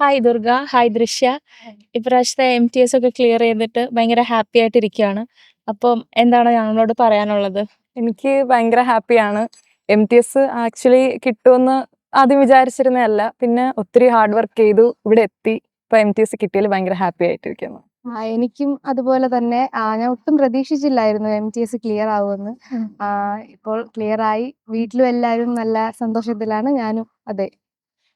Hi Durga hi Drishya. ഇപ്രാവശ്യത്തെ M T S ഒക്കെ clear ചെയ്തിട്ട് ഭയങ്കര ഹാപ്പി ആയിട്ടിരിക്കുകയാണ്. അപ്പം എന്താണ് ഞങ്ങളോട് പറയാനുള്ളത്? എനിക്ക് ഭയങ്കര ഹാപ്പിയാണ് എം ടി എസ് ആക്ച്വലി കിട്ടുമെന്ന് ആദ്യം വിചാരിച്ചിരുന്നതല്ല. പിന്നെ ഒത്തിരി ഹാർഡ് വർക്ക് ചെയ്തു ഇവിടെ എത്തി. ഇപ്പൊ എം ടി എസ് കിട്ടിയതിൽ ഭയങ്കര ഹാപ്പി ആയിട്ടിരിക്കുന്നു. ആ, എനിക്കും അതുപോലെ തന്നെ ആ, ഞാൻ ഒട്ടും പ്രതീക്ഷിച്ചില്ലായിരുന്നു എം ടി എസ് ക്ലിയർ ആവുമെന്ന്. ആ, ഇപ്പോൾ ക്ലിയർ ആയി. വീട്ടിലും എല്ലാവരും നല്ല സന്തോഷത്തിലാണ്. ഞാനും അതെ.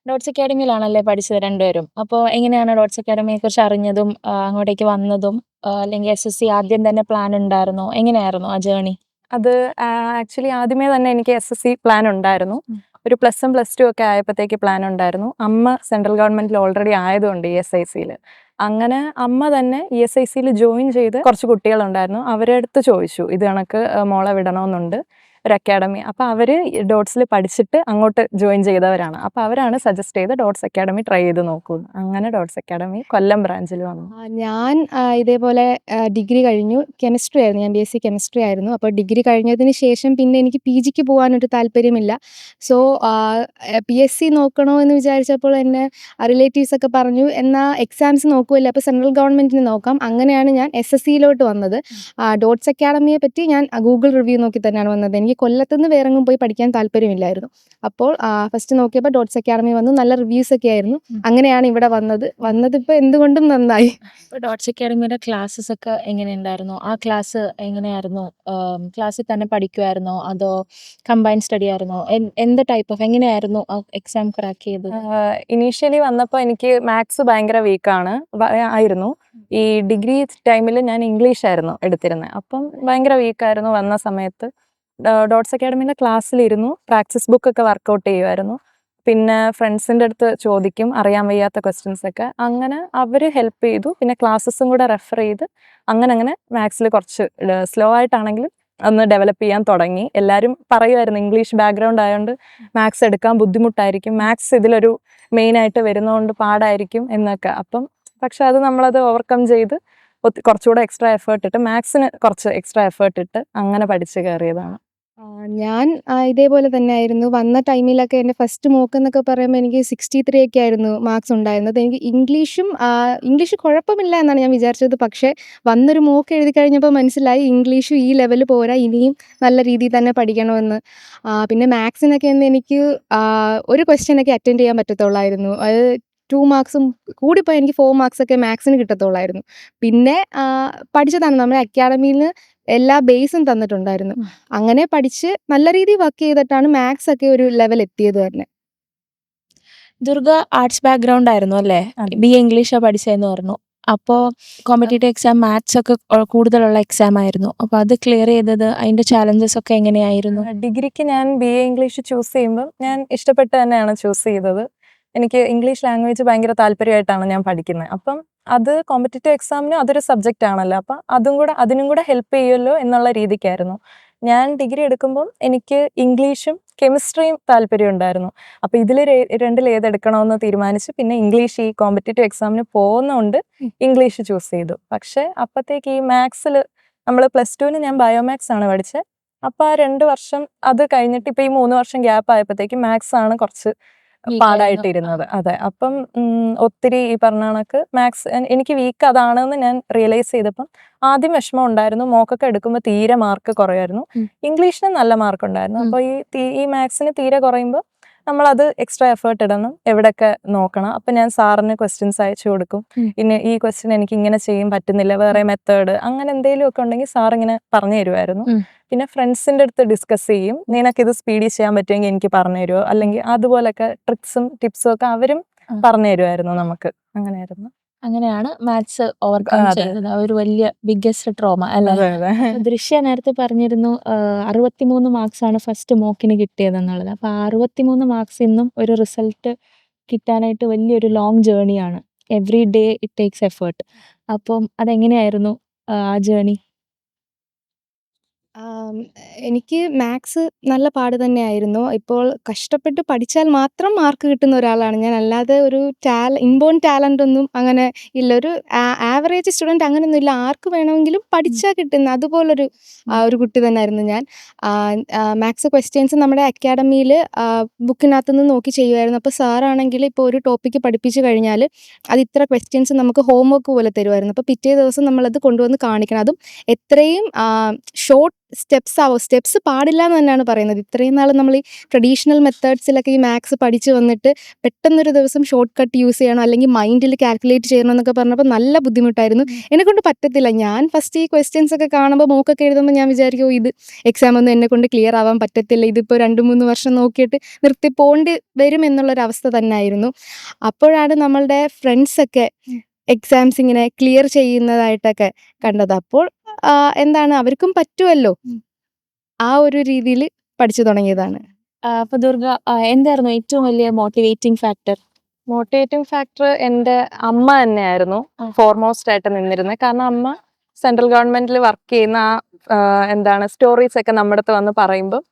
ഡോട്ട്സ് അക്കാഡമിയിലാണല്ലേ പഠിച്ചത് രണ്ടുപേരും? അപ്പോൾ എങ്ങനെയാണ് ഡോട്ട്സ് അക്കാഡമിയെ കുറിച്ച് അറിഞ്ഞതും അങ്ങോട്ടേക്ക് വന്നതും ആ, അല്ലെങ്കിൽ എസ് എസ് സി ആദ്യം തന്നെ പ്ലാൻ ഉണ്ടായിരുന്നോ? എങ്ങനെയായിരുന്നു ആ ജേണി അത് ആക്ച്വലി ആദ്യമേ തന്നെ എനിക്ക് എസ് എസ് സി പ്ലാൻ ഉണ്ടായിരുന്നു. ഉം. ഒരു പ്ലസ് വൺ പ്ലസ് ടു ഒക്കെ ആയപ്പോഴത്തേക്ക് പ്ലാൻ ഉണ്ടായിരുന്നു. അമ്മ സെൻട്രൽ ഗവൺമെന്റിൽ ഓൾറെഡി ആയതുകൊണ്ട് ഇ എസ് ഐ സിയിൽ അങ്ങനെ അമ്മ തന്നെ ഇ എസ് ഐ സിയിൽ ജോയിൻ ചെയ്ത് കുറച്ച് കുട്ടികളുണ്ടായിരുന്നു. അവരുടെ അടുത്ത് ചോദിച്ചു ഇത് കണക്ക് മോളെ വിടണമെന്നുണ്ട് ഒരു അക്കാഡമി അപ്പോൾ അവർ ഡോട്ട്സിൽ പഠിച്ചിട്ട് അങ്ങോട്ട് ജോയിൻ ചെയ്തവരാണ്. അപ്പോൾ അവരാണ് സജസ്റ്റ് ചെയ്ത് ഡോട്ട്സ് അക്കാഡമി ട്രൈ ചെയ്ത് നോക്കൂ അങ്ങനെ ഡോട്ട്സ് അക്കാഡമി കൊല്ലം ബ്രാഞ്ചിൽ വന്നു. ഞാൻ ഇതേപോലെ ഡിഗ്രി കഴിഞ്ഞു. കെമിസ്ട്രി ആയിരുന്നു. ഞാൻ ബി എസ് സി കെമിസ്ട്രി ആയിരുന്നു. അപ്പോൾ ഡിഗ്രി കഴിഞ്ഞതിന് ശേഷം പിന്നെ എനിക്ക് പി ജിക്ക് പോകാനൊരു താല്പര്യമില്ല. സോ പി എസ് സി നോക്കണോ എന്ന് വിചാരിച്ചപ്പോൾ എന്നെ റിലേറ്റീവ്സ് ഒക്കെ പറഞ്ഞു എന്നാൽ എക്സാംസ് നോക്കുമല്ലോ അപ്പോൾ സെൻട്രൽ ഗവൺമെന്റിന് നോക്കാം. അങ്ങനെയാണ് ഞാൻ എസ് എസ് സിയിലോട്ട് വന്നത്. ഡോട്ട്സ് അക്കാഡമിയെ പറ്റി ഞാൻ ഗൂഗിൾ റിവ്യൂ നോക്കി തന്നെയാണ് വന്നത്. എനിക്ക് കൊല്ലത്തുനിന്ന് വേറെ എങ്ങും പോയി പഠിക്കാൻ താല്പര്യമില്ലായിരുന്നു. അപ്പോൾ ഫസ്റ്റ് നോക്കിയപ്പോൾ ഡോട്ട്സ് അക്കാഡമി വന്നു. നല്ല റിവ്യൂസ് ഒക്കെ ആയിരുന്നു. അങ്ങനെയാണ് ഇവിടെ വന്നത്. വന്നത് ഇപ്പോൾ എന്തുകൊണ്ടും നന്നായി. ഡോട്ട്സ് അക്കാഡമിയുടെ ക്ലാസ്സസ് ഒക്കെ എങ്ങനെയുണ്ടായിരുന്നു? ആ ക്ലാസ് എങ്ങനെയായിരുന്നു? ക്ലാസ്സിൽ തന്നെ പഠിക്കുമായിരുന്നോ അതോ കമ്പൈൻ സ്റ്റഡി ആയിരുന്നോ? എന്ത് ടൈപ്പ് ഓഫ് എങ്ങനെയായിരുന്നു എക്സാം ക്രാക്ക് ചെയ്തത്? ഇനീഷ്യലി വന്നപ്പോൾ എനിക്ക് മാത്സ് ഭയങ്കര വീക്കാണ് ആയിരുന്നു. ഈ ഡിഗ്രി ടൈമിൽ ഞാൻ ഇംഗ്ലീഷ് ആയിരുന്നു എടുത്തിരുന്നത് അപ്പം ഭയങ്കര വീക്കായിരുന്നു വന്ന സമയത്ത്. ഡോട്ട്സ് അക്കാഡമിയിലെ ക്ലാസ്സിലിരുന്നു. പ്രാക്ടീസ് ബുക്ക് ഒക്കെ വർക്കൗട്ട് ചെയ്യുമായിരുന്നു പിന്നെ ഫ്രണ്ട്സിന്റെ അടുത്ത് ചോദിക്കും അറിയാൻ വയ്യാത്ത ക്വസ്റ്റ്യൻസ് ഒക്കെ. അങ്ങനെ അവർ ഹെൽപ്പ് ചെയ്തു. പിന്നെ ക്ലാസ്സസും കൂടെ റെഫർ ചെയ്ത് അങ്ങനെ അങ്ങനെ മാത്സിൽ കുറച്ച് സ്ലോ ആയിട്ടാണെങ്കിലും ഒന്ന് ഡെവലപ്പ് ചെയ്യാൻ തുടങ്ങി. എല്ലാവരും പറയുമായിരുന്നു ഇംഗ്ലീഷ് ബാക്ക്ഗ്രൗണ്ട് ആയതുകൊണ്ട് മാത്സ് എടുക്കാൻ ബുദ്ധിമുട്ടായിരിക്കും. മാത്സ് ഇതിലൊരു മെയിൻ ആയിട്ട് വരുന്നതുകൊണ്ട് പാടായിരിക്കും എന്നൊക്കെ. അപ്പം പക്ഷെ അത് നമ്മളത് ഓവർകം ചെയ്ത് കുറച്ചുകൂടെ എക്സ്ട്രാ എഫേർട്ട് ഇട്ട് മാത്സിന് കുറച്ച് എക്സ്ട്രാ എഫേർട്ട് ഇട്ട് അങ്ങനെ പഠിച്ചു കയറിയതാണ്. ഞാൻ ഇതേപോലെ തന്നെ ആയിരുന്നു വന്ന ടൈമിലൊക്കെ എന്റെ ഫസ്റ്റ് മോക്ക് എന്നൊക്കെ പറയുമ്പോൾ എനിക്ക് സിക്സ്റ്റി ത്രീ ഒക്കെ ആയിരുന്നു മാർക്സ് ഉണ്ടായിരുന്നത്. എനിക്ക് ഇംഗ്ലീഷും ഇംഗ്ലീഷ് കുഴപ്പമില്ല എന്നാണ് ഞാൻ വിചാരിച്ചത്. പക്ഷേ വന്നൊരു മോക്ക് എഴുതി കഴിഞ്ഞപ്പോൾ മനസ്സിലായി ഇംഗ്ലീഷും ഈ ലെവൽ പോരാ ഇനിയും നല്ല രീതിയിൽ തന്നെ പഠിക്കണമെന്ന്. പിന്നെ മാത്സിനൊക്കെ എന്ന് എനിക്ക് ഒരു ക്വസ്റ്റ്യനൊക്കെ അറ്റൻഡ് ചെയ്യാൻ പറ്റത്തുള്ളായിരുന്നു. അത് ടു മാർക്സും കൂടിപ്പോയി എനിക്ക് ഫോർ മാർക്സൊക്കെ മാത്സിന് കിട്ടത്തുള്ളായിരുന്നു. പിന്നെ പഠിച്ചതാണ്. നമ്മുടെ അക്കാഡമിയിൽ നിന്ന് എല്ലാ ബേസും തന്നിട്ടുണ്ടായിരുന്നു. അങ്ങനെ പഠിച്ച് നല്ല രീതിയിൽ വർക്ക് ചെയ്തിട്ടാണ് മാത്സ് ഒക്കെ ഒരു ലെവൽ എത്തിയത് തന്നെ ദുർഗ ആർട്സ് ബാക്ക്ഗ്രൗണ്ട് ആയിരുന്നു അല്ലേ? ബി എ ഇംഗ്ലീഷാണ് പഠിച്ചതെന്ന് പറഞ്ഞു. അപ്പോൾ കോമ്പറ്റേറ്റീവ് എക്സാം മാത്സ് ഒക്കെ കൂടുതലുള്ള എക്സാം ആയിരുന്നു. അപ്പോൾ അത് ക്ലിയർ ചെയ്തത് അതിന്റെ ചാലഞ്ചസ് ഒക്കെ എങ്ങനെയായിരുന്നു? ഡിഗ്രിക്ക് ഞാൻ ബി എ ഇംഗ്ലീഷ് ചൂസ് ചെയ്യുമ്പോൾ ഞാൻ ഇഷ്ടപ്പെട്ട് തന്നെയാണ് ചൂസ് ചെയ്തത്. എനിക്ക് ഇംഗ്ലീഷ് ലാംഗ്വേജ് ഭയങ്കര താല്പര്യമായിട്ടാണ് ഞാൻ പഠിക്കുന്നത്. അപ്പം അത് കോമ്പറ്റേറ്റീവ് എക്സാമിന് അതൊരു സബ്ജക്റ്റ് ആണല്ലോ. അപ്പം അതും കൂടെ അതിനും കൂടെ ഹെൽപ്പ് ചെയ്യുമല്ലോ എന്നുള്ള രീതിക്കായിരുന്നു. ഞാൻ ഡിഗ്രി എടുക്കുമ്പോൾ എനിക്ക് ഇംഗ്ലീഷും കെമിസ്ട്രിയും താല്പര്യം ഉണ്ടായിരുന്നു. അപ്പോൾ ഇതിൽ രണ്ടിൽ ഏതെടുക്കണമെന്ന് തീരുമാനിച്ച് പിന്നെ ഇംഗ്ലീഷ് ഈ കോമ്പറ്റേറ്റീവ് എക്സാമിന് പോകുന്നതുകൊണ്ട് ഇംഗ്ലീഷ് ചൂസ് ചെയ്തു. പക്ഷേ അപ്പോഴത്തേക്ക് ഈ മാത്സിൽ നമ്മൾ പ്ലസ് ടുവിന് ഞാൻ ബയോമാക്സ് ആണ് പഠിച്ചത് അപ്പോൾ ആ രണ്ട് വർഷം അത് കഴിഞ്ഞിട്ട് ഇപ്പൊ ഈ മൂന്ന് വർഷം ഗ്യാപ്പ് ആയപ്പോഴത്തേക്ക് മാത്സ് ആണ് കുറച്ച് പാടായിട്ടിരുന്നത് അതെ. അപ്പം ഒത്തിരി ഈ പറഞ്ഞ കണക്ക് മാത്സ് എനിക്ക് വീക്ക് അതാണെന്ന് ഞാൻ റിയലൈസ് ചെയ്തപ്പം ആദ്യം വിഷമം ഉണ്ടായിരുന്നു. മോക്കൊക്കെ എടുക്കുമ്പോൾ തീരെ മാർക്ക് കുറയായിരുന്നു. ഇംഗ്ലീഷിന് നല്ല മാർക്ക് ഉണ്ടായിരുന്നു. അപ്പോൾ ഈ ഈ മാത്സിന് തീരെ കുറയുമ്പോൾ നമ്മളത് എക്സ്ട്രാ എഫേർട്ട് ഇടണം എവിടെയൊക്കെ നോക്കണം. അപ്പം ഞാൻ സാറിന് ക്വസ്റ്റ്യൻസ് അയച്ചു കൊടുക്കും. ഇനി പിന്നെ ഈ ക്വസ്റ്റ്യൻ എനിക്ക് ഇങ്ങനെ ചെയ്യാൻ പറ്റുന്നില്ല വേറെ മെത്തേഡ് അങ്ങനെ എന്തെങ്കിലും ഒക്കെ ഉണ്ടെങ്കിൽ സാർ ഇങ്ങനെ പറഞ്ഞു തരുമായിരുന്നു പിന്നെ ഫ്രണ്ട്സിന്റെ അടുത്ത് ഡിസ്കസ് ചെയ്യും. നിനക്ക് ഇത് സ്പീഡി ചെയ്യാൻ പറ്റുമെങ്കിൽ എനിക്ക് പറഞ്ഞു തരുമോ അല്ലെങ്കിൽ അതുപോലൊക്കെ ട്രിക്സും ടിപ്സും ഒക്കെ അവരും. പറഞ്ഞു തരുമായിരുന്നു നമുക്ക്. അങ്ങനെയായിരുന്നു. അങ്ങനെയാണ് മാത്സ് ഓവർകം അതെ. ചെയ്തത്. ആ ഒരു വലിയ ബിഗ്ഗസ്റ്റ് ട്രോമ അല്ലേ? അതെ അതെ. ദൃശ്യ നേരത്തെ പറഞ്ഞിരുന്നു അറുപത്തിമൂന്ന് മാർക്സ് ആണ് ഫസ്റ്റ് മോക്കിന് കിട്ടിയതെന്നുള്ളത്. അപ്പോൾ ആ അറുപത്തിമൂന്ന് മാർക്സ് ഇന്നും ഒരു റിസൾട്ട് കിട്ടാനായിട്ട് വലിയൊരു long ജേണിയാണ് every day it takes effort അപ്പം അതെങ്ങനെയായിരുന്നു ആ ജേണി ആം, എനിക്ക് മാത്സ് നല്ല പാട് തന്നെയായിരുന്നു. ഇപ്പോൾ കഷ്ടപ്പെട്ട് പഠിച്ചാൽ മാത്രം മാർക്ക് കിട്ടുന്ന ഒരാളാണ് ഞാൻ. അല്ലാതെ ഒരു ടാല ഇൻബോൺ ടാലന്റ് ഒന്നും അങ്ങനെ ഇല്ല. ഒരു ആ ആവറേജ് സ്റ്റുഡന്റ് അങ്ങനെയൊന്നുമില്ല. ആർക്ക് വേണമെങ്കിലും പഠിച്ചാൽ കിട്ടുന്ന അതുപോലൊരു ആഹ്, ഒരു കുട്ടി തന്നെയായിരുന്നു ഞാൻ. ആഹ്, ആഹ്, മാത്സ് ക്വസ്റ്റ്യൻസ് നമ്മുടെ അക്കാഡമിയിൽ ആഹ്, ബുക്കിനകത്ത് നിന്ന് നോക്കി ചെയ്യുമായിരുന്നു. അപ്പോൾ സാറാണെങ്കിൽ ഇപ്പോൾ ഒരു ടോപ്പിക്ക് പഠിപ്പിച്ച് കഴിഞ്ഞാൽ അത് ഇത്ര ക്വസ്റ്റ്യൻസ് നമുക്ക് ഹോംവർക്ക് പോലെ തരുമായിരുന്നു. അപ്പോൾ പിറ്റേ ദിവസം നമ്മളത് കൊണ്ടുവന്ന് കാണിക്കണം. അതും എത്രയും ആഹ്, ഷോർട്ട് സ്റ്റെപ്സ് ആവോ സ്റ്റെപ്സ് പാടില്ല എന്ന് തന്നെയാണ് പറയുന്നത്. ഇത്രയും നാൾ നമ്മൾ ഈ ട്രഡീഷണൽ മെത്തേഡ്സിലൊക്കെ ഈ മാത്സ് പഠിച്ച് വന്നിട്ട് പെട്ടെന്നൊരു ദിവസം ഷോർട്ട് കട്ട് യൂസ് ചെയ്യണം അല്ലെങ്കിൽ മൈൻഡിൽ കാൽക്കുലേറ്റ് ചെയ്യണം എന്നൊക്കെ പറഞ്ഞപ്പോൾ നല്ല ബുദ്ധിമുട്ടായിരുന്നു. എന്നെക്കൊണ്ട് പറ്റത്തില്ല. ഞാൻ ഫസ്റ്റ് ഈ ക്വസ്റ്റ്യൻസ് ഒക്കെ കാണുമ്പോൾ മോക്കൊക്കെ എഴുതുമ്പോൾ ഞാൻ വിചാരിക്കും, ഇത് എക്സാം ഒന്നും എന്നെക്കൊണ്ട് ക്ലിയർ ആവാൻ പറ്റത്തില്ല. ഇതിപ്പോൾ 2, 3 വർഷം നോക്കിയിട്ട് നിർത്തി പോകേണ്ടി വരും" എന്നുള്ളൊരവസ്ഥ തന്നെയായിരുന്നു. അപ്പോഴാണ് നമ്മളുടെ ഫ്രണ്ട്സൊക്കെ എക്സാംസ് ഇങ്ങനെ ക്ലിയർ ചെയ്യുന്നതായിട്ടൊക്കെ കണ്ടത്. അപ്പോൾ എന്താണ് അവർക്കും പറ്റുമല്ലോ. ആ ഒരു രീതിയിൽ പഠിച്ചു തുടങ്ങിയതാണ്. അപ്പൊ അപ്പോൾ ദുർഗ എന്തായിരുന്നു ഏറ്റവും വലിയ മോട്ടിവേറ്റിംഗ് ഫാക്ടർ? മോട്ടിവേറ്റിംഗ് ഫാക്ടർ എന്റെ അമ്മ തന്നെയായിരുന്നു. ഫോർമോസ്റ്റ് ആയിട്ട് നിന്നിരുന്നത്. കാരണം അമ്മ സെൻട്രൽ ഗവൺമെന്റിൽ വർക്ക് ചെയ്യുന്ന ആ എന്താണ് സ്റ്റോറീസ് ഒക്കെ നമ്മുടെ അടുത്ത് വന്ന് പറയുമ്പോൾ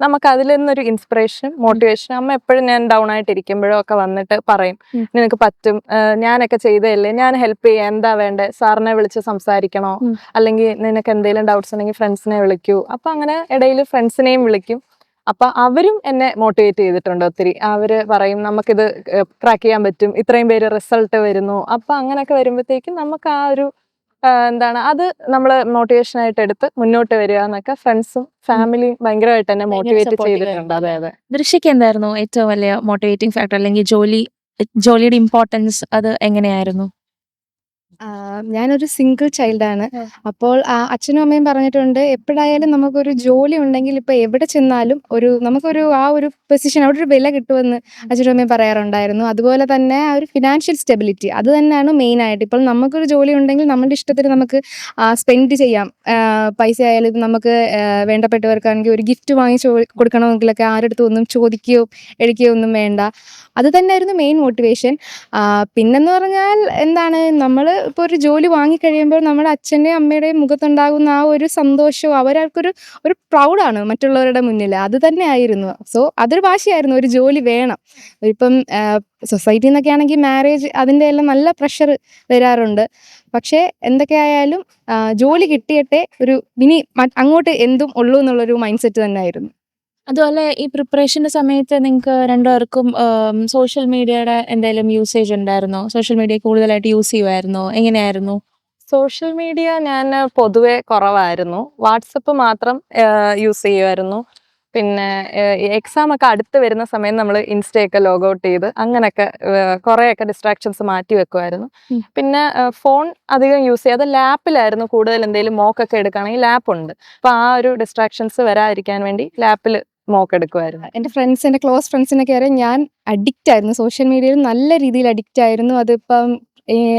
നമുക്ക് അതിൽ നിന്നൊരു ഇൻസ്പിറേഷൻ മോട്ടിവേഷൻ അമ്മ എപ്പോഴും ഞാൻ ഡൗൺ ആയിട്ട് ഇരിക്കുമ്പോഴും ഒക്കെ വന്നിട്ട് പറയും. നിനക്ക് പറ്റും. ഞാനൊക്കെ ചെയ്തതല്ലേ? ഞാൻ ഹെൽപ്പ് ചെയ്യാം. എന്താ വേണ്ടേ? സാറിനെ വിളിച്ച് സംസാരിക്കണോ? അല്ലെങ്കിൽ നിനക്ക് എന്തെങ്കിലും ഡൗട്ട്സ് ഉണ്ടെങ്കിൽ ഫ്രണ്ട്സിനെ വിളിക്കൂ. അപ്പൊ അങ്ങനെ ഇടയിൽ ഫ്രണ്ട്സിനെയും വിളിക്കും. അപ്പൊ അവരും എന്നെ മോട്ടിവേറ്റ് ചെയ്തിട്ടുണ്ട് ഒത്തിരി. അവർ പറയും നമുക്കിത് ക്രാക്ക് ചെയ്യാൻ പറ്റും. ഇത്രയും പേര് റിസൾട്ട് വരുന്നു. അപ്പൊ അങ്ങനെയൊക്കെ വരുമ്പോഴത്തേക്കും നമുക്ക് ആ ഒരു എന്താണ് അത് നമ്മൾ മോട്ടിവേഷൻ ആയിട്ട് എടുത്ത് മുന്നോട്ട് വരിക എന്നൊക്കെ ഫ്രണ്ട്സും ഫാമിലിയും ഭയങ്കരമായിട്ട് തന്നെ മോട്ടിവേറ്റ് ചെയ്തിട്ടുണ്ട്. അതെ അതെ. ദൃശ്യക്ക് എന്തായിരുന്നു ഏറ്റവും വലിയ മോട്ടിവേറ്റിംഗ് ഫാക്ടർ അല്ലെങ്കിൽ ജോലി ജോലിയുടെ ഇമ്പോർട്ടൻസ് അത് എങ്ങനെയായിരുന്നു? ഞാനൊരു സിംഗിൾ ചൈൽഡാണ്. അപ്പോൾ അച്ഛനും അമ്മയും പറഞ്ഞിട്ടുണ്ട് എപ്പോഴായാലും നമുക്കൊരു ജോലി ഉണ്ടെങ്കിൽ ഇപ്പൊ എവിടെ ചെന്നാലും ഒരു നമുക്കൊരു ആ ഒരു പൊസിഷൻ അവിടെ ഒരു വില കിട്ടുമെന്ന് അച്ഛനും അമ്മയും പറയാറുണ്ടായിരുന്നു. അതുപോലെ തന്നെ ആ ഒരു ഫിനാൻഷ്യൽ സ്റ്റെബിലിറ്റി അത് തന്നെയാണ് മെയിൻ ആയിട്ട് ഇപ്പോൾ നമുക്കൊരു ജോലി ഉണ്ടെങ്കിൽ നമ്മുടെ ഇഷ്ടത്തിന് നമുക്ക് സ്പെൻഡ് ചെയ്യാം. പൈസ ആയാലും നമുക്ക് വേണ്ടപ്പെട്ടവർക്കാണെങ്കിൽ ഒരു ഗിഫ്റ്റ് വാങ്ങിച്ച് കൊടുക്കണമെങ്കിലൊക്കെ ആരുടെ അടുത്തും ഒന്നും ചോദിക്കുകയോ എടുക്കുകയോ ഒന്നും വേണ്ട. അത് തന്നെയായിരുന്നു മെയിൻ മോട്ടിവേഷൻ. പിന്നെന്ന് പറഞ്ഞാൽ എന്താണ് നമ്മൾ ഇപ്പോൾ ഒരു ജോലി വാങ്ങിക്കഴിയുമ്പോൾ നമ്മുടെ അച്ഛന്റെയും അമ്മയുടെയും മുഖത്തുണ്ടാകുന്ന ആ ഒരു സന്തോഷവും അവരവർക്കൊരു ഒരു പ്രൗഡാണ് മറ്റുള്ളവരുടെ മുന്നിൽ. അത് തന്നെയായിരുന്നു. സോ അതൊരു വാശിയായിരുന്നു ഒരു ജോലി വേണം. ഇപ്പം സൊസൈറ്റിയിൽ നിന്നൊക്കെ ആണെങ്കിൽ മാരേജ് അതിന്റെ എല്ലാം നല്ല പ്രഷർ വരാറുണ്ട്. പക്ഷേ എന്തൊക്കെയായാലും ജോലി കിട്ടിയിട്ടേ ഒരു ഇനി അങ്ങോട്ട് എന്തും ഉള്ളൂ എന്നുള്ളൊരു മൈൻഡ് സെറ്റ് തന്നെയായിരുന്നു. അതുപോലെ ഈ പ്രിപ്പറേഷന്റെ സമയത്ത് നിങ്ങൾക്ക് രണ്ടുപേർക്കും സോഷ്യൽ മീഡിയയുടെ എന്തെങ്കിലും യൂസേജ് ഉണ്ടായിരുന്നോ? സോഷ്യൽ മീഡിയ കൂടുതലായിട്ട് യൂസ് ചെയ്യുമായിരുന്നോ? എങ്ങനെയായിരുന്നു? സോഷ്യൽ മീഡിയ ഞാൻ പൊതുവെ കുറവായിരുന്നു. വാട്സപ്പ് മാത്രം യൂസ് ചെയ്യുമായിരുന്നു. പിന്നെ എക്സാം ഒക്കെ അടുത്ത് വരുന്ന സമയം നമ്മൾ ഇൻസ്റ്റയൊക്കെ ലോഗ് ഔട്ട് ചെയ്ത് അങ്ങനെയൊക്കെ കുറേയൊക്കെ ഡിസ്ട്രാക്ഷൻസ് മാറ്റി വെക്കുമായിരുന്നു. പിന്നെ ഫോൺ അധികം യൂസ് ചെയ്യാതെ ലാപ്പിലായിരുന്നു കൂടുതൽ എന്തെങ്കിലും മോക്കൊക്കെ എടുക്കുകയാണെങ്കിൽ ലാപ്പുണ്ട്. അപ്പോൾ ആ ഒരു ഡിസ്ട്രാക്ഷൻസ് വരാതിരിക്കാൻ വേണ്ടി ലാപ്പിൽ മോക്ക് എടുക്കുമായിരുന്നു. എന്റെ ഫ്രണ്ട്സ് എന്റെ ക്ലോസ് ഫ്രണ്ട്സിനൊക്കെ അറിയാം ഞാൻ അഡിക്റ്റ് ആയിരുന്നു. സോഷ്യൽ മീഡിയയിൽ നല്ല രീതിയിൽ അഡിക്റ്റ് ആയിരുന്നു. അതിപ്പം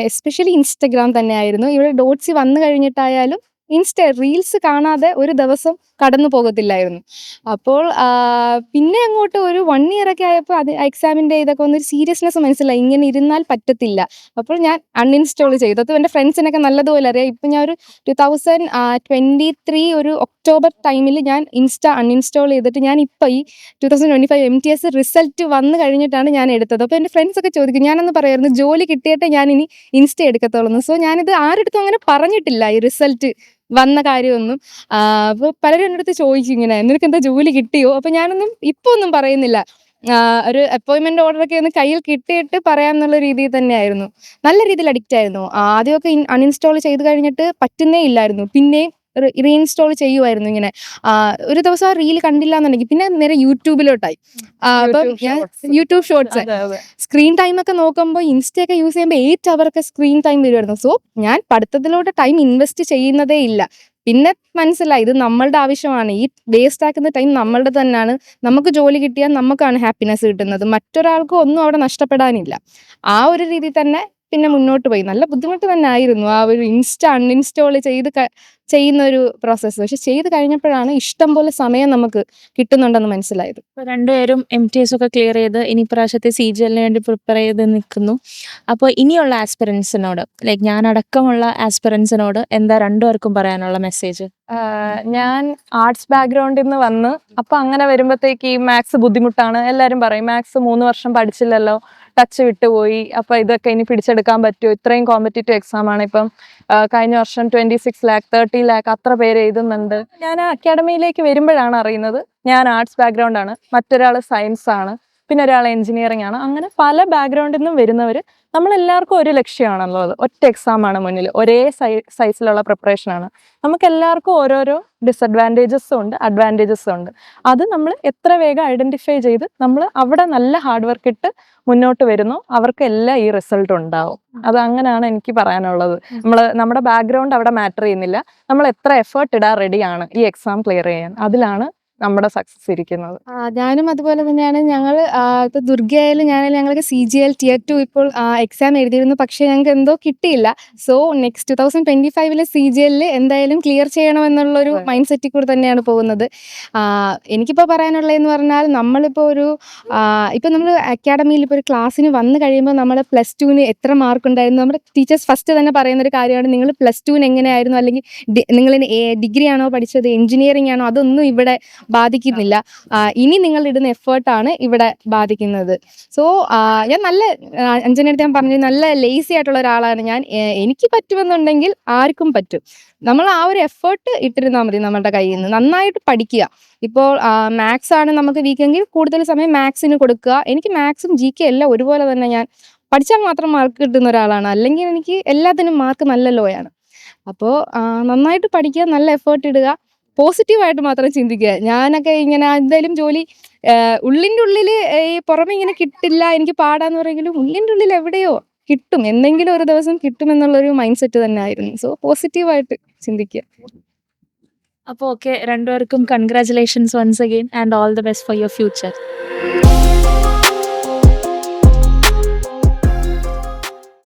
എസ്പെഷ്യലി ഇൻസ്റ്റഗ്രാം തന്നെയായിരുന്നു. ഇവിടെ ഡോട്ട്സി വന്നു കഴിഞ്ഞിട്ടായാലും ഇൻസ്റ്റ റീൽസ് കാണാതെ ഒരു ദിവസം കടന്നു പോകത്തില്ലായിരുന്നു. അപ്പോൾ പിന്നെ അങ്ങോട്ട് ഒരു വൺ ഇയർ ഒക്കെ ആയപ്പോൾ അത് എക്സാമിന്റെ ഇതൊക്കെ ഒന്നൊരു സീരിയസ്നെസ് മനസ്സിലായി. ഇങ്ങനെ ഇരുന്നാൽ പറ്റത്തില്ല. അപ്പോൾ ഞാൻ അൺഇൻസ്റ്റാൾ ചെയ്തു. അത് എന്റെ ഫ്രണ്ട്സിനൊക്കെ നല്ലതുപോലെ അറിയാം. ഇപ്പം ഞാൻ ഒരു 2023 ഒരു ഒക്ടോബർ ടൈമിൽ ഞാൻ ഇൻസ്റ്റ അൺഇൻസ്റ്റാൾ ചെയ്തിട്ട് ഞാൻ ഇപ്പോൾ ഈ two thousand twenty five M T S result വന്നു കഴിഞ്ഞിട്ടാണ് ഞാൻ എടുത്തത്. അപ്പോൾ എന്റെ ഫ്രണ്ട്സ് ഒക്കെ ചോദിക്കും ഞാനന്ന് പറയുമായിരുന്നു ജോലി കിട്ടിയിട്ടേ ഞാൻ ഇനി ഇൻസ്റ്റ എടുക്കത്തുള്ളൂ. സോ ഞാനിത് ആരുടെടുത്തും അങ്ങനെ പറഞ്ഞിട്ടില്ല ഈ റിസൾട്ട് വന്ന കാര്യമൊന്നും. അപ്പോൾ പലരും എന്റെ അടുത്ത് ചോദിച്ചു ഇങ്ങനെ നിനക്കെന്താ ജോലി കിട്ടിയോ? അപ്പോൾ ഞാനൊന്നും ഇപ്പോൾ ഒന്നും പറയുന്നില്ല. ഒരു ഒരു ഓർഡർ ഒക്കെ ഒന്ന് കയ്യിൽ കിട്ടിയിട്ട് പറയാം എന്നുള്ള രീതിയിൽ തന്നെയായിരുന്നു. നല്ല രീതിയിൽ അഡിക്റ്റ് ആയിരുന്നു. ആദ്യമൊക്കെ അൺഇൻസ്റ്റാൾ ചെയ്ത് കഴിഞ്ഞിട്ട് പറ്റുന്നേ ഇല്ലായിരുന്നു. പിന്നെയും റീഇൻസ്റ്റാൾ ചെയ്യുമായിരുന്നു ഇങ്ങനെ. ഒരു ദിവസം ആ റീൽ കണ്ടില്ല എന്നുണ്ടെങ്കിൽ പിന്നെ നേരെ യൂട്യൂബിലോട്ടായി. അപ്പൊ ഞാൻ യൂട്യൂബ് ഷോർട്സ്. സ്ക്രീൻ ടൈം ഒക്കെ നോക്കുമ്പോൾ ഇൻസ്റ്റയൊക്കെ യൂസ് ചെയ്യുമ്പോൾ 8 ഒക്കെ സ്ക്രീൻ ടൈം വരുമായിരുന്നു. സോ ഞാൻ പഠിത്തത്തിലോട്ട് ടൈം ഇൻവെസ്റ്റ് ചെയ്യുന്നതേ ഇല്ല. പിന്നെ മനസ്സിലായി ഇത് നമ്മളുടെ ആവശ്യമാണ്. ഈ വേസ്റ്റ് ആക്കുന്ന ടൈം നമ്മളുടെ തന്നെയാണ്. നമുക്ക് ജോലി കിട്ടിയാൽ നമുക്കാണ് ഹാപ്പിനെസ് കിട്ടുന്നത്. മറ്റൊരാൾക്കും ഒന്നും അവിടെ നഷ്ടപ്പെടാനില്ല. ആ ഒരു രീതിയിൽ തന്നെ പിന്നെ മുന്നോട്ട് പോയി. നല്ല ബുദ്ധിമുട്ട് തന്നെ ആയിരുന്നു ആ ഒരു ഇൻസ്റ്റ അൺഇൻസ്റ്റാൾ ചെയ്ത് ചെയ്യുന്ന ഒരു പ്രോസസ്സ് പക്ഷെ ചെയ്ത് കഴിഞ്ഞപ്പോഴാണ് ഇഷ്ടം പോലെ സമയം നമുക്ക് കിട്ടുന്നുണ്ടെന്ന് മനസ്സിലായത്. രണ്ടുപേരും എം ടി എസ് ഒക്കെ ക്ലിയർ ചെയ്ത് ഇനി പ്രാവശ്യത്തെ സി ജി എല്ലിന് വേണ്ടി പ്രിപ്പയർ ചെയ്ത് നിൽക്കുന്നു. അപ്പോൾ ഇനിയുള്ള ആസ്പിറൻസിനോട് ലൈക്ക് ഞാൻ അടക്കമുള്ള ആസ്പിറൻസിനോട് എന്താ രണ്ടുപേർക്കും പറയാനുള്ള മെസ്സേജ് ഞാൻ ആർട്സ് ബാക്ക്ഗ്രൗണ്ടിൽ നിന്ന് വന്ന് അപ്പൊ അങ്ങനെ വരുമ്പോഴത്തേക്ക് ഈ മാത്സ് ബുദ്ധിമുട്ടാണ്. എല്ലാവരും പറയും മാത്സ് മൂന്ന് വർഷം പഠിച്ചില്ലല്ലോ. ടച്ച് വിട്ടുപോയി. അപ്പൊ ഇതൊക്കെ ഇനി പിടിച്ചെടുക്കാൻ പറ്റുമോ? ഇത്രയും കോമ്പറ്റേറ്റീവ് എക്സാം ആണ് ഇപ്പം കഴിഞ്ഞ വർഷം twenty six lakh thirty lakh അത്ര പേര് എഴുതുന്നുണ്ട്. ഞാൻ അക്കാഡമിയിലേക്ക് വരുമ്പോഴാണ് അറിയുന്നത്. ഞാൻ ആർട്സ് ബാക്ക്ഗ്രൗണ്ട് ആണ്. മറ്റൊരാൾ സയൻസ് ആണ്. പിന്നെ ഒരാൾ എഞ്ചിനീയറിംഗ് ആണ്. അങ്ങനെ പല ബാക്ക്ഗ്രൗണ്ടിൽ നിന്നും വരുന്നവർ നമ്മളെല്ലാവർക്കും ഒരു ലക്ഷ്യമാണല്ലോ അത്. ഒറ്റ എക്സാം ആണ് മുന്നിൽ. ഒരേ സൈ സൈസിലുള്ള പ്രിപ്പറേഷൻ ആണ്. നമുക്ക് എല്ലാവർക്കും ഓരോരോ ഡിസഡ്വാന്റേജസും ഉണ്ട് അഡ്വാന്റേജസും ഉണ്ട്. അത് നമ്മൾ എത്ര വേഗം ഐഡന്റിഫൈ ചെയ്ത് നമ്മൾ അവിടെ നല്ല ഹാർഡ് വർക്ക് ഇട്ട് മുന്നോട്ട് വരുന്നു അവർക്ക് എല്ലാം ഈ റിസൾട്ട് ഉണ്ടാവും. അത് അങ്ങനെയാണ് എനിക്ക് പറയാനുള്ളത്. നമ്മൾ നമ്മുടെ ബാക്ക്ഗ്രൗണ്ട് അവിടെ മാറ്റർ ചെയ്യുന്നില്ല. നമ്മൾ എത്ര എഫേർട്ട് ഇടാൻ റെഡിയാണ് ഈ എക്സാം ക്ലിയർ ചെയ്യാൻ. അതിലാണ് നമ്മുടെ സക്സസ് ഇരിക്കുന്നത്. ഞാനും അതുപോലെ തന്നെയാണ്. ഞങ്ങൾ ഇപ്പോൾ ദുർഗയായാലും ഞാനായാലും ഞങ്ങൾക്ക് C G L tier two ഇപ്പോൾ എക്സാം എഴുതിയിരുന്നു. പക്ഷേ ഞങ്ങൾക്ക് എന്തോ കിട്ടിയില്ല. So next two thousand twenty ഫൈവിലെ C G എല്ലിൽ എന്തായാലും ക്ലിയർ ചെയ്യണമെന്നുള്ളൊരു ഒരു മൈൻഡ് സെറ്റിൽ കൂടെ തന്നെയാണ് പോകുന്നത്. എനിക്കിപ്പോൾ പറയാനുള്ളതെന്ന് പറഞ്ഞാൽ നമ്മളിപ്പോൾ ഒരു ഇപ്പോൾ നമ്മൾ അക്കാഡമിയിൽ ഇപ്പോൾ ഒരു ക്ലാസ്സിന് വന്നു കഴിയുമ്പോൾ നമ്മൾ പ്ലസ് ടുവിന് എത്ര മാർക്ക് ഉണ്ടായിരുന്നു? നമ്മുടെ ടീച്ചേഴ്സ് ഫസ്റ്റ് തന്നെ പറയുന്ന ഒരു കാര്യമാണ് നിങ്ങൾ പ്ലസ് ടുവിന് എങ്ങനെയായിരുന്നു? അല്ലെങ്കിൽ നിങ്ങൾ ഡിഗ്രി ആണോ പഠിച്ചത്? എഞ്ചിനീയറിംഗ് ആണോ? അതൊന്നും ഇവിടെ ബാധിക്കുന്നില്ല. ഇനി നിങ്ങൾ ഇടുന്ന എഫേർട്ടാണ് ഇവിടെ ബാധിക്കുന്നത്. സോ ഞാൻ നല്ല അഞ്ചനടുത്ത് ഞാൻ പറഞ്ഞു നല്ല ലേസി ആയിട്ടുള്ള ഒരാളാണ് ഞാൻ. എനിക്ക് പറ്റുമെന്നുണ്ടെങ്കിൽ ആർക്കും പറ്റും. നമ്മൾ ആ ഒരു എഫേർട്ട് ഇട്ടിരുന്നാൽ മതി നമ്മുടെ കയ്യിൽ നിന്ന്. നന്നായിട്ട് പഠിക്കുക. ഇപ്പോൾ മാത്സ് ആണ് നമുക്ക് വീക്കെങ്കിൽ കൂടുതൽ സമയം മാത്സിന് കൊടുക്കുക. എനിക്ക് മാത്സും ജി കെ എല്ലാം ഒരുപോലെ തന്നെ ഞാൻ പഠിച്ചാൽ മാത്രം മാർക്ക് കിട്ടുന്ന ഒരാളാണ്. അല്ലെങ്കിൽ എനിക്ക് എല്ലാത്തിനും മാർക്ക് നല്ല ലോയാണ് അപ്പോൾ നന്നായിട്ട് പഠിക്കുക നല്ല എഫേർട്ട് ഇടുക. പോസിറ്റീവായിട്ട് മാത്രം ചിന്തിക്കുക. ഞാനൊക്കെ ഇങ്ങനെ എന്തായാലും ജോലി ഉള്ളിന്റെ ഉള്ളിൽ ഈ പുറമെ ഇങ്ങനെ കിട്ടില്ല എനിക്ക് പാടാന്ന് പറയുമെങ്കിലും ഉള്ളിന്റെ ഉള്ളിൽ എവിടെയോ കിട്ടും. എന്തെങ്കിലും ഒരു ദിവസം കിട്ടും എന്നുള്ളൊരു മൈൻഡ് സെറ്റ് തന്നെ ആയിരുന്നു സോ പോസിറ്റീവായിട്ട് ചിന്തിക്കുക. അപ്പോൾ ഓക്കെ രണ്ടുപേർക്കും congratulations once again and all the best for your future